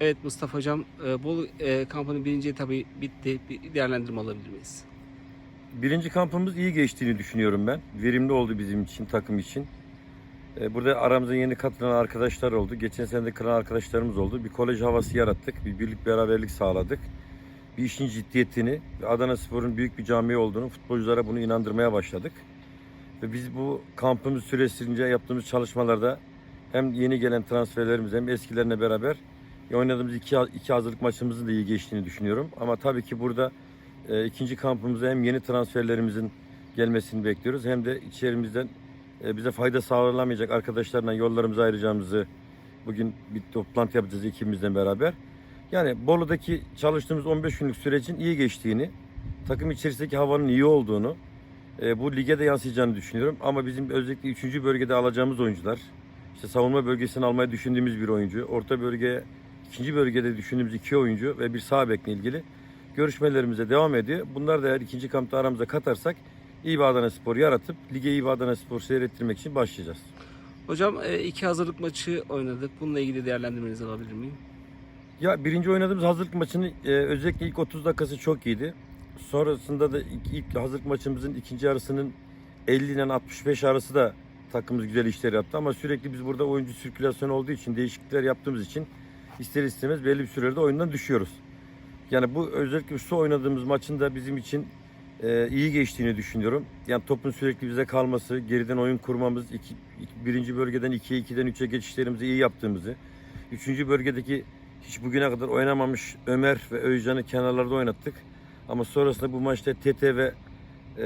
Evet Mustafa Hocam, e, Bolu e, kampının birinci etabı bitti. Bir değerlendirme alabilir miyiz? Birinci kampımız iyi geçtiğini düşünüyorum ben. Verimli oldu bizim için, takım için. Ee, Burada aramıza yeni katılan arkadaşlar oldu. Geçen sene de kıran arkadaşlarımız oldu. Bir kolej havası yarattık. Bir birlik beraberlik sağladık. Bir işin ciddiyetini ve Adana Spor'un büyük bir cami olduğunu futbolculara bunu inandırmaya başladık. Ve biz bu kampımız süresince yaptığımız çalışmalarda hem yeni gelen transferlerimiz hem eskilerine beraber oynadığımız iki, iki hazırlık maçımızın da iyi geçtiğini düşünüyorum. Ama tabii ki burada e, ikinci kampımıza hem yeni transferlerimizin gelmesini bekliyoruz hem de içerimizden e, bize fayda sağlamayacak arkadaşlarla yollarımızı ayıracağımızı bugün bir toplantı yapacağız ikimizden beraber. Yani Bolu'daki çalıştığımız 15 günlük sürecin iyi geçtiğini, takım içerisindeki havanın iyi olduğunu, e, bu lige de yansıyacağını düşünüyorum. Ama bizim özellikle 3. bölgede alacağımız oyuncular, işte savunma bölgesini almayı düşündüğümüz bir oyuncu, orta bölgeye, ikinci bölgede düşündüğümüz iki oyuncu ve bir sağ bekle ilgili görüşmelerimize devam ediyor. Bunlar da eğer ikinci kampta aramıza katarsak iyi bir Adana Spor yaratıp lige iyi bir Adana Spor seyrettirmek için başlayacağız. Hocam e, iki hazırlık maçı oynadık. Bununla ilgili değerlendirmenizi alabilir miyim? Ya birinci oynadığımız hazırlık maçının e, özellikle ilk 30 dakikası çok iyiydi. Sonrasında da ilk, ilk hazırlık maçımızın ikinci yarısının 50 ile 65 arası da takımımız güzel işler yaptı. Ama sürekli biz burada oyuncu sirkülasyonu olduğu için değişiklikler yaptığımız için ister istemez belli bir sürede oyundan düşüyoruz. Yani bu özellikle şu oynadığımız maçın da bizim için e, iyi geçtiğini düşünüyorum. Yani topun sürekli bize kalması, geriden oyun kurmamız, iki, iki- birinci bölgeden 2'ye 2'den 3'e geçişlerimizi iyi yaptığımızı, üçüncü bölgedeki hiç bugüne kadar oynamamış Ömer ve Özcan'ı kenarlarda oynattık. Ama sonrasında bu maçta Tete ve e,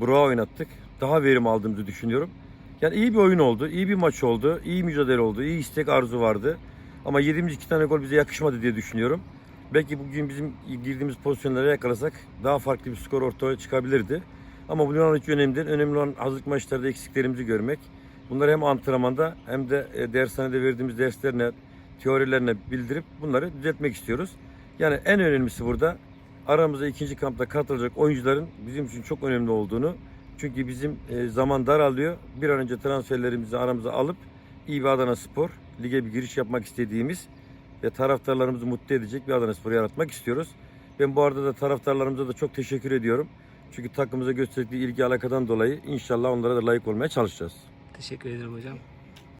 Burak'ı oynattık. Daha verim aldığımızı düşünüyorum. Yani iyi bir oyun oldu, iyi bir maç oldu, iyi mücadele oldu, iyi istek arzu vardı. Ama yediğimiz iki tane gol bize yakışmadı diye düşünüyorum. Belki bugün bizim girdiğimiz pozisyonlara yakalasak daha farklı bir skor ortaya çıkabilirdi. Ama bu an hiç önemli değil. Önemli olan hazırlık maçlarda eksiklerimizi görmek. Bunları hem antrenmanda hem de e, dershanede verdiğimiz derslerine, teorilerine bildirip bunları düzeltmek istiyoruz. Yani en önemlisi burada aramıza ikinci kampta katılacak oyuncuların bizim için çok önemli olduğunu. Çünkü bizim e, zaman daralıyor. Bir an önce transferlerimizi aramıza alıp iyi bir Adana Spor lige bir giriş yapmak istediğimiz ve taraftarlarımızı mutlu edecek bir Adana Spor yaratmak istiyoruz. Ben bu arada da taraftarlarımıza da çok teşekkür ediyorum. Çünkü takımımıza gösterdikleri ilgi alakadan dolayı inşallah onlara da layık olmaya çalışacağız. Teşekkür ederim hocam.